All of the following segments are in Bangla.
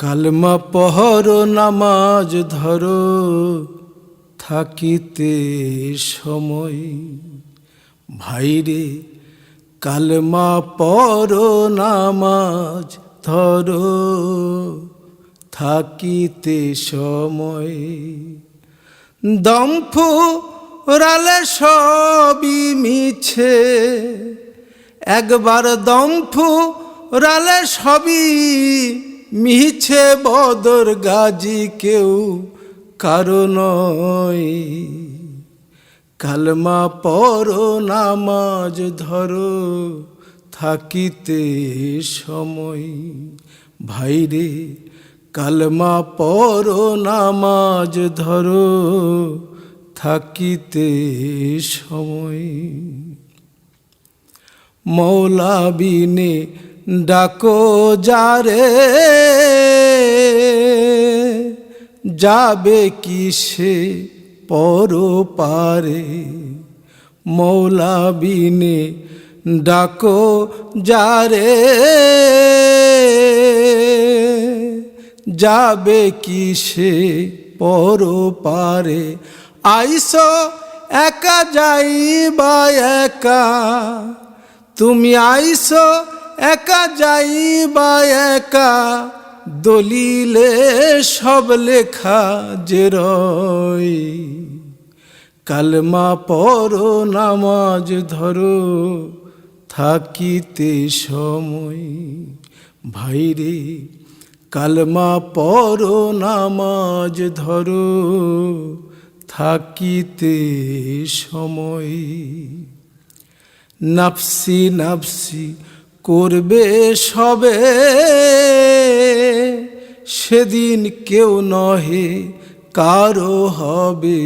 কালমা পহর নামাজ ধরো, থাকিতে সময়। ভাইরে, কালমা পর নামাজ ধরো, থাকিতে সময়। দম্ফু রালে সবই মিছে, একবার দম্ফু রালে সবই মিছে বদর গাজী কেউ কারণ কালমা পর নামাজ ধরো, থাকিতে সময়। ভাইরে, কালমা পর নামাজ ধরো, থাকিতে সময়। মৌলা বিনে ডাকো যারে, যাবে কি সে পর পারে মৌলা বিনে ডাকো যারে, যাবে কি সে পর পারে আইস একা যাইবা একা, তুমি আইসো একা যাই বা একা, দলিলে সব লেখা রয় কালমা পর নামাজ ধরো, থাকিতে সময়। ভাইরে কালমা পর নামাজ ধরো, থাকিতে সময়। নাফসি নাফসি করবে সবে। সেদিন কেউ নহে, কারও হবে।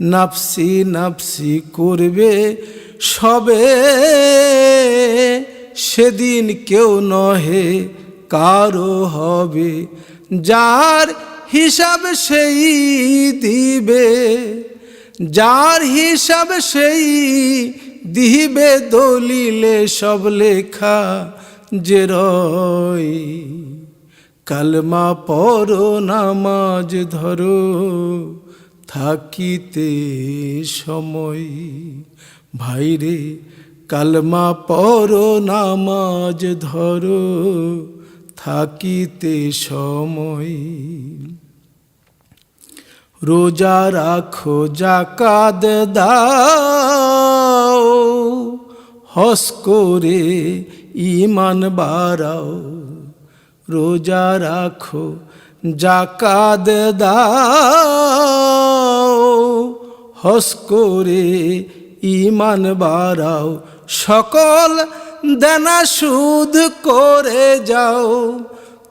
নাফসি নাফসি করবে সবে। সেদিন কেউ নহে, কারও হবে। যার হিসাব সেই দিবে, যার হিসাব সেই দিবে দলিলে সব লেখা যে রয় কালমা পর নামাজ ধরো, থাকিতে সময়। ভাইরে, কালমা পর নামাজ ধরো, থাকিতে সময়। রোজা রাখো, জাকাত দাও। হস করে ইমান বাড়াও, রোজা রাখো জাকাত দাও। হস করে ইমান বাড়াও, সকল দেনা সুদ করে যাও।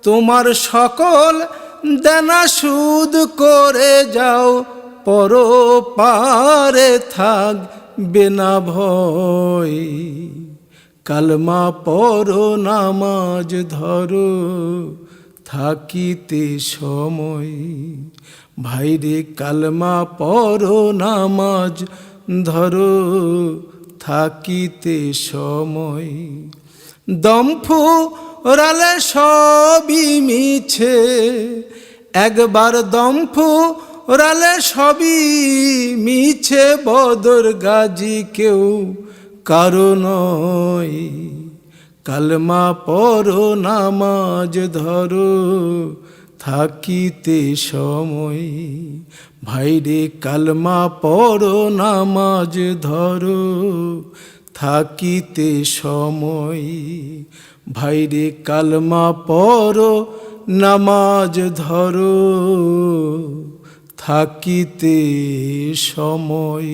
তোমার সকল দেনা সুদ করে যাও পর পারে থাক বেনা ভয়। কালমা পর নামাজ ধরো, থাকিতে সময়। ভাইরে কালমা পর নামাজ ধরো, থাকিতে সময়। দম্ফু রালে সবই মিছে, একবার দম্ফু রালে সবই মিছে বদর গাজী কেউ কারণ কালমা পর নামাজ ধরো, থাকিতে সময়। ভাইরে কালমা পর নামাজ ধরো, থাকিতে সময়। ভাইরে কালমা পর নামাজ ধরো। থাকিতে সময়।